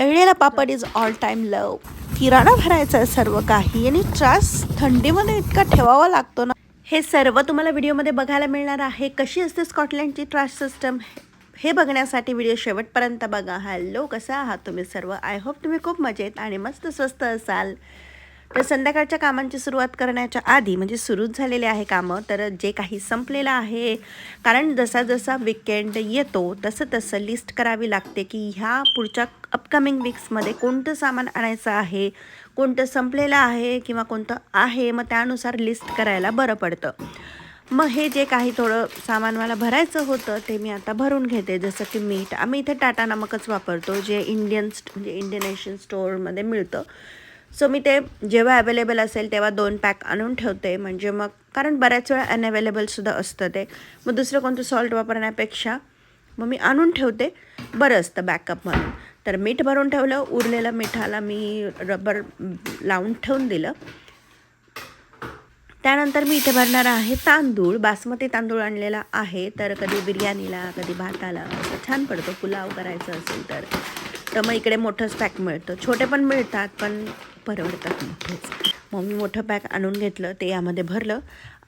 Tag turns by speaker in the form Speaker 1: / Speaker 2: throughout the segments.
Speaker 1: तळलेला papad is all time love किराणा भरायचा आहे सर्व काही आणि त्रास थंडीमध्ये इतका ठेवावा लागतो ना. हे सर्व तुम्हाला व्हिडिओमध्ये बघायला मिळणार आहे. कशी असते स्कॉटलँडची ट्रास सिस्टम हे बघण्यासाठी व्हिडिओ शेवटपर्यंत बघा. हॅलो कसं आहात तुम्ही सर्व? आय होप तुम्ही खूप मजेत आणि मस्त स्वस्त असाल. तर संध्याकाळच्या कामांची सुरुवात करण्याच्या आधी म्हणजे सुरूच झालेले आहे कामं तर जे काही संपलेलं आहे कारण जसा जसा विकेंड येतो तसं तसं लिस्ट करावी लागते की ह्या पुढच्या अपकमिंग वीक्समध्ये कोणतं सामान आणायचं आहे कोणतं संपलेलं आहे किंवा कोणतं आहे मग त्यानुसार लिस्ट करायला बरं पडतं. मग हे जे काही थोडं सामान मला भरायचं होतं ते मी आता भरून घेते. जसं की मीठ. आम्ही इथे टाटा नमकच वापरतो जे इंडियन म्हणजे इंडियन एशियन स्टोअरमध्ये मिळतं. सो मी ते जेव्हा अवेलेबल असेल तेव्हा दोन पॅक आणून ठेवते. म्हणजे मग कारण बऱ्याच वेळा अनअवेलेबलसुद्धा असतं ते. मग दुसरं कोणतं सॉल्ट वापरण्यापेक्षा मग मी आणून ठेवते. बरं असतं बॅकअप म्हणून. तर मीठ भरून ठेवलं उरलेलं मिठाला मी रबर लावून ठेवून दिलं. त्यानंतर मी इथे भरणार आहे तांदूळ. बासमती तांदूळ आणलेला आहे. तर कधी बिर्याणीला कधी भाताला असं छान पडतो. पुलाव करायचं असेल तर. तर मग इकडे मोठंच पॅक मिळतं. छोटे पण मिळतात पण परवडतात मोठेच. मग मी मोठं पॅक आणून घेतलं ते यामध्ये भरलं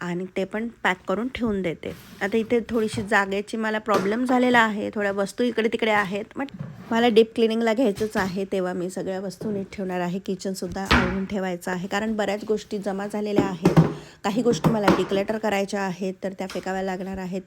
Speaker 1: आणि ते पण पॅक करून ठेवून देते. आता इथे थोडीशी जागेची मला प्रॉब्लेम झालेला आहे थोड्या वस्तू इकडे तिकडे आहेत बट मला डीप क्लिनिंगला घ्यायचंच आहे तेव्हा मी सगळ्या वस्तू नीट ठेवणार आहे किचनसुद्धा आणून ठेवायचं आहे कारण बऱ्याच गोष्टी जमा झालेल्या आहेत. काही गोष्टी मला डिक्लेटर करायच्या आहेत तर त्या फेकाव्या लागणार आहेत.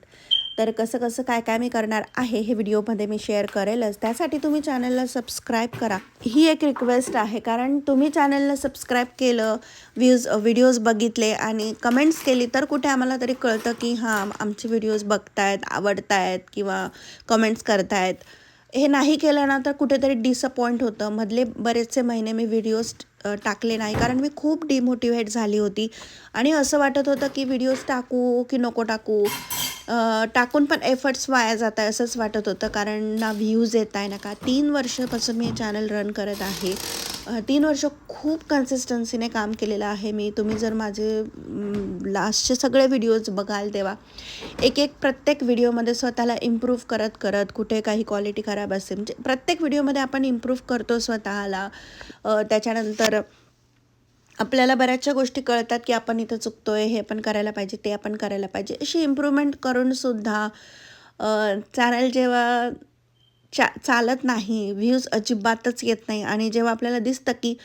Speaker 1: तर कसं कसं काय काय मी करणार आहे हे व्हिडिओमध्ये मी शेअर करेलच. त्यासाठी तुम्ही चॅनलला सबस्क्राईब करा. ही एक रिक्वेस्ट आहे कारण तुम्ही चॅनलला सबस्क्राईब केलं व्ह्यूज व्हिडिओज बघितले आणि कमेंट्स केली तर कुठे आम्हाला तरी कळतं की हां आमचे व्हिडिओज बघतायत आवडतायत किंवा कमेंट्स करतायत. हे नाही केलं ना तर कुठेतरी डिसअपॉइंट होतं. मधले बरेचसे महिने मी व्हिडिओज टाकले नाही कारण मी खूप डिमोटिवेट झाली होती. आणि असं वाटत होतं की व्हिडिओज टाकू की नको टाकू? टाकून पण एफर्ट्स वाया जात आहे असंच वाटत होतं. कारण ना व्ह्यूज येत आहे ना का. तीन वर्षापासून मी चॅनल रन करत आहे. तीन वर्ष खूप कन्सिस्टन्सीने काम केलेलं आहे मी. तुम्ही जर माझे लास्टचे सगळे व्हिडिओज बघाल तेव्हा एक एक प्रत्येक व्हिडिओमध्ये स्वतःला इम्प्रूव्ह करत करत कुठे काही क्वालिटी खराब असेल म्हणजे प्रत्येक व्हिडिओमध्ये आपण इम्प्रूव्ह करतो स्वतःला. त्याच्यानंतर आपल्याला बऱ्याचशा गोष्टी कळतात की आपण इथं चुकतोय हे पण करायला पाहिजे ते आपण करायला पाहिजे. अशी इम्प्रूव्हमेंट करूनसुद्धा चॅनल जेव्हा चा चालत नाही व्ह्यूज अजिबातच येत नाही. आणि जेव्हा आपल्याला दिसतं की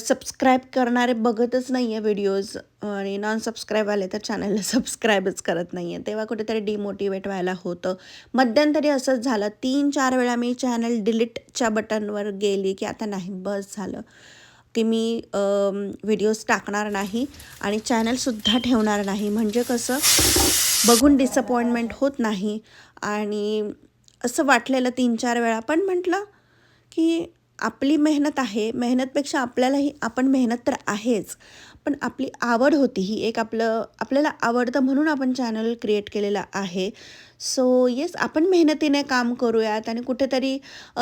Speaker 1: सबस्क्राईब करणारे बघतच नाही आहे व्हिडिओज आणि नॉन सबस्क्राईब आले तर चॅनलला सबस्क्राईबच करत नाही आहे तेव्हा कुठेतरी डिमोटिवेट व्हायला होतं. मध्यंतरी असंच झालं. तीन चार वेळा मी चॅनल डिलीटच्या बटनवर गेली की आता नाही बस झालं. की मी व्हिडिओज टाकणार नाही आणि चॅनलसुद्धा ठेवणार नाही. म्हणजे कसं बघून डिसअपॉइंटमेंट होत नाही. आणि असं वाटलेलं तीन चार वेळा. पण म्हटलं की आपली मेहनत आहे. मेहनतपेक्षा आपल्यालाही आपण मेहनत तर आहेच. पण आपली आवड होती ही एक आपलं आपल्याला आवडतं म्हणून आपण चॅनल क्रिएट केलेलं आहे. सो येस आपण मेहनतीने काम करूयात आणि कुठेतरी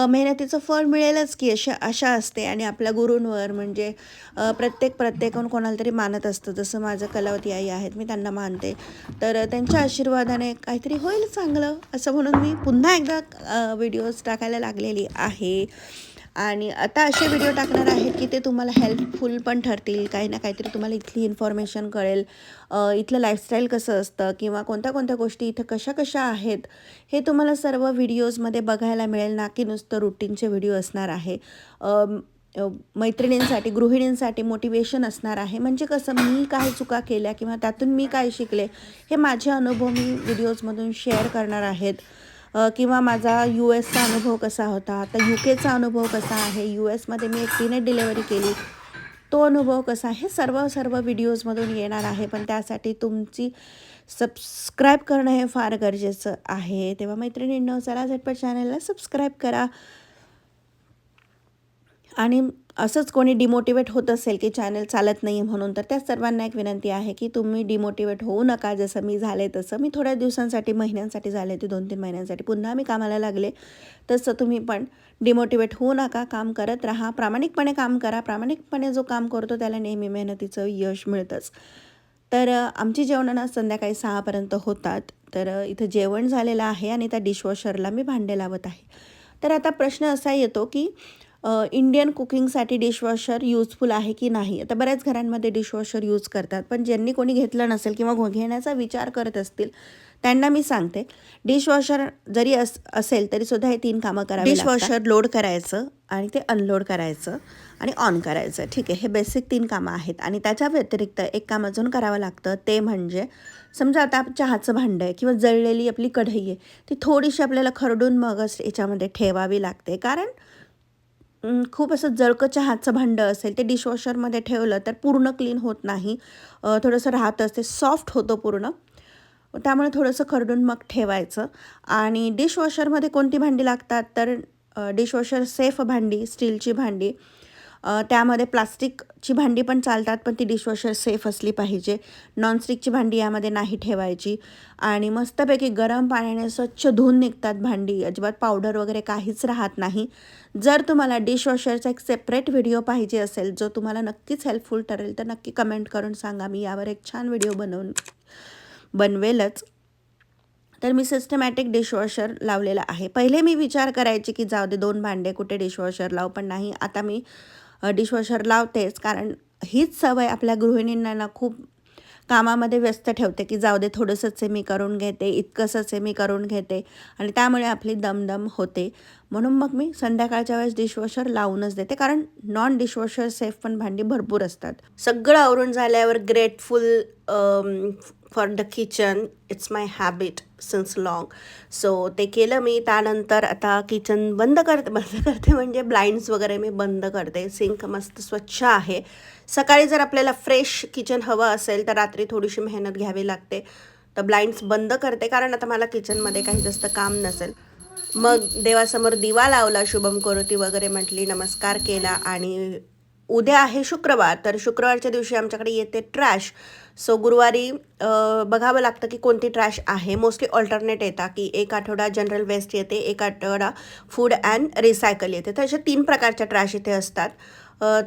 Speaker 1: मेहनतीचं फळ मिळेलच की अशा अशा असते. आणि आपल्या गुरूंवर म्हणजे प्रत्येक प्रत्येकून कोणाला तरी मानत असतं. जसं माझं कलावती आई आहेत मी त्यांना मानते. तर त्यांच्या आशीर्वादाने काहीतरी होईल चांगलं असं म्हणून मी पुन्हा एकदा व्हिडिओज टाकायला लागलेली आहे. आणि आता असे व्हिडिओ टाकणार आहेत की ते तुम्हाला हेल्पफुल पण ठरतील काही ना काहीतरी तुम्हाला इथली इन्फॉर्मेशन कळेल. इथलं लाईफस्टाईल कसं असतं किंवा कोणत्या कोणत्या गोष्टी इथं कशा कशा आहेत हे तुम्हाला सर्व व्हिडिओजमध्ये बघायला मिळेल ना की नुसतं रुटीनचे व्हिडिओ असणार आहे. मैत्रिणींसाठी गृहिणींसाठी मोटिवेशन असणार आहे. म्हणजे कसं मी काय चुका केल्या किंवा त्यातून मी काय शिकले हे माझे अनुभव मी व्हिडिओजमधून शेअर करणार आहेत. किंवा माझा यू एसचा अनुभव कसा होता? आता यू केचा अनुभव कसा आहे? यू एसमध्ये मी एकटीने डिलेवरी केली. तो अनुभव कसा हे सर्व सर्व व्हिडिओजमधून येणार आहे. पण त्यासाठी तुमची सबस्क्राईब करणं हे फार गरजेचं आहे. तेव्हा मैत्रिणींनो चला झटपट चॅनलला सबस्क्राईब करा. आणि असंच कोणी डिमोटिवेट होत असेल की चॅनल चालत नाही म्हणून तर त्या सर्वांना एक विनंती आहे की तुम्ही डिमोटिवेट होऊ नका. जसं मी झाले तसं मी थोड्या दिवसांसाठी महिन्यांसाठी झाले ते दोन तीन महिन्यांसाठी. पुन्हा मी कामाला लागले तसं तुम्ही पण डिमोटिवेट होऊ नका. काम करत राहा. प्रामाणिकपणे काम करा. प्रामाणिकपणे जो काम करतो त्याला नेहमी मेहनतीचं यश मिळतंच. तर आमची जेवणं संध्याकाळी सहापर्यंत होतात. तर इथं जेवण झालेलं आहे आणि त्या डिशवॉशरला मी भांडे लावत आहे. तर आता प्रश्न असा येतो की इंडियन कुकिंगसाठी डिशवॉशर यूजफुल आहे की नाही? आता बऱ्याच घरांमध्ये डिशवॉशर यूज करतात पण ज्यांनी कोणी घेतलं नसेल किंवा घो- घेण्याचा विचार करत असतील त्यांना मी सांगते डिशवॉशर जरी अस असेल तरीसुद्धा हे तीन कामं करावी डिशवॉशर लोड करायचं आणि ते अनलोड करायचं आणि ऑन करायचं. ठीक आहे हे बेसिक तीन कामं आहेत आणि त्याच्या व्यतिरिक्त एक काम अजून करावं लागतं ते म्हणजे समजा आता चहाचं भांडं आहे किंवा जळलेली आपली कढई आहे ती थोडीशी आपल्याला खरडून मगच याच्यामध्ये ठेवावी लागते. कारण खूप असं जळकं चहाचं भांडं असेल ते डिशवॉशरमध्ये ठेवलं तर पूर्ण क्लीन होत नाही. थोडंसं राहत असते सॉफ्ट होतं पूर्ण. त्यामुळे थोडंसं खरडून मग ठेवायचं. आणि डिशवॉशरमध्ये कोणती भांडी लागतात? तर डिशवॉशर सेफ भांडी स्टीलची भांडी. त्यामध्ये प्लास्टिकची भांडी पण चालतात पण ती डिशवॉशर सेफ असली पाहिजे. नॉनस्टिकची भांडी यामध्ये नाही ठेवायची. आणि मस्तपैकी गरम पाण्याने स्वच्छ धुवून निघतात भांडी. अजिबात पावडर वगैरे काहीच राहत नाही. जर तुम्हाला डिशवॉशरचा एक सेपरेट व्हिडिओ पाहिजे असेल जो तुम्हाला नक्कीच हेल्पफुल ठरेल तर नक्की कमेंट करून सांगा. मी यावर एक छान व्हिडिओ बनवून बनवेलच. तर मी सिस्टमॅटिक डिशवॉशर लावलेला आहे. पहिले मी विचार करायचे की जाऊ दे दोन भांडे कुठे डिशवॉशर लाव? पण नाही. आता मी डिशवॉशर लावतेच. कारण हीच सवय आपल्या गृहिणींना ना खूप कामामध्ये व्यस्त ठेवते की जाऊ दे थोडंसंच मी करून घेते इतकंसंच मी करून घेते आणि त्यामुळे आपली दमदम होते. म्हणून मग मी संध्याकाळच्या वेळेस डिशवॉशर लावूनच देते. कारण नॉन डिशवॉशर सेफ पण भांडी भरपूर असतात. सगळं आवरून झाल्यावर grateful for the kitchen it's my habit since long so ते केलं मी. त्यानंतर आता किचन बंद करते बंद करते म्हणजे ब्लाइंड्स वगैरे मी बंद करते. सिंक मस्त स्वच्छ आहे. सकाळी जर आपल्याला फ्रेश किचन हवं असेल तर रात्री थोडीशी मेहनत घ्यावी लागते. तर ब्लाइंड्स बंद करते कारण आता मला किचनमध्ये काही जास्त काम नसेल. मग देवासमोर दिवा लावला शुभम करोती वगैरे म्हटली नमस्कार केला आणि उद्या आहे शुक्रवार तर शुक्रवारच्या दिवशी आमच्याकडे येते ट्रॅश सो गुरुवारी बघावं लागतं की कोणती ट्रॅश आहे. मोस्टली ऑल्टरनेट येतात की एक आठवडा जनरल वेस्ट येते एक आठवडा फूड अँड रिसायकल येते. तर अशा तीन प्रकारच्या ट्रॅश इथे असतात.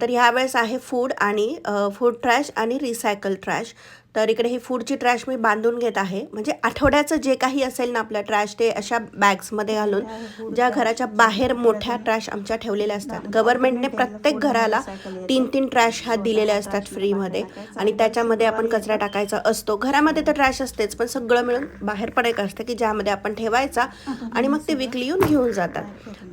Speaker 1: तर ह्यावेळेस आहे फूड आणि फूड ट्रॅश आणि रिसायकल ट्रॅश तर इकडे ही फूडची ट्रॅश मी बांधून घेत आहे. म्हणजे आठवड्याचं जे काही असेल ना आपलं ट्रॅश ते अशा बॅग्समध्ये घालून ज्या घराच्या बाहेर मोठ्या ट्रॅश आमच्या ठेवलेल्या असतात. गव्हर्नमेंटने प्रत्येक घराला तीन तीन ट्रॅश ह्या दिलेल्या असतात फ्रीमध्ये आणि त्याच्यामध्ये आपण कचरा टाकायचा असतो. घरामध्ये तर ट्रॅश असतेच पण सगळं मिळून बाहेर पण एक असतं की ज्यामध्ये आपण ठेवायचा आणि मग ते विकली येऊन घेऊन जातात.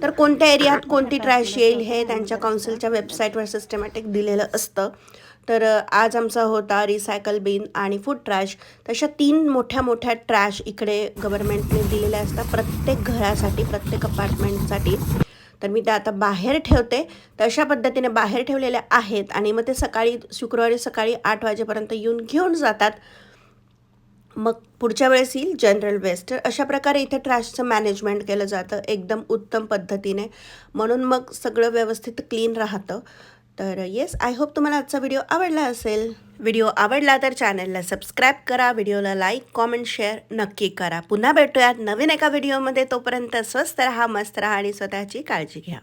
Speaker 1: तर कोणत्या एरियात कोणती ट्रॅश येईल हे त्यांच्या काउन्सिलच्या वेबसाईटवर सिस्टमॅटिक दिलेलं असतं. तर आज आमचा होता रिसायकल बिन आणि फूड ट्रॅश तशा तीन मोठ्या मोठ्या ट्रॅश इकडे गव्हर्नमेंटने दिलेल्या असतात प्रत्येक घरासाठी प्रत्येक अपार्टमेंटसाठी तर मी त्या आता बाहेर ठेवते. तर अशा पद्धतीने बाहेर ठेवलेल्या आहेत आणि मग ते सकाळी शुक्रवारी सकाळी आठ वाजेपर्यंत येऊन घेऊन जातात. मग पुढच्या वेळेस येईल जनरल वेस्ट तर अशा प्रकारे इथे ट्रॅशचं मॅनेजमेंट केलं जातं एकदम उत्तम पद्धतीने. म्हणून मग सगळं व्यवस्थित क्लीन राहतं. तर येस आय होप तुम्हाला आजचा व्हिडिओ आवडला असेल. व्हिडिओ आवडला तर चॅनलला सबस्क्राईब करा व्हिडिओला लाईक कॉमेंट शेअर नक्की करा. पुन्हा भेटूयात नवीन एका व्हिडिओमध्ये तोपर्यंत स्वस्त राहा मस्त राहा आणि स्वतःची काळजी घ्या.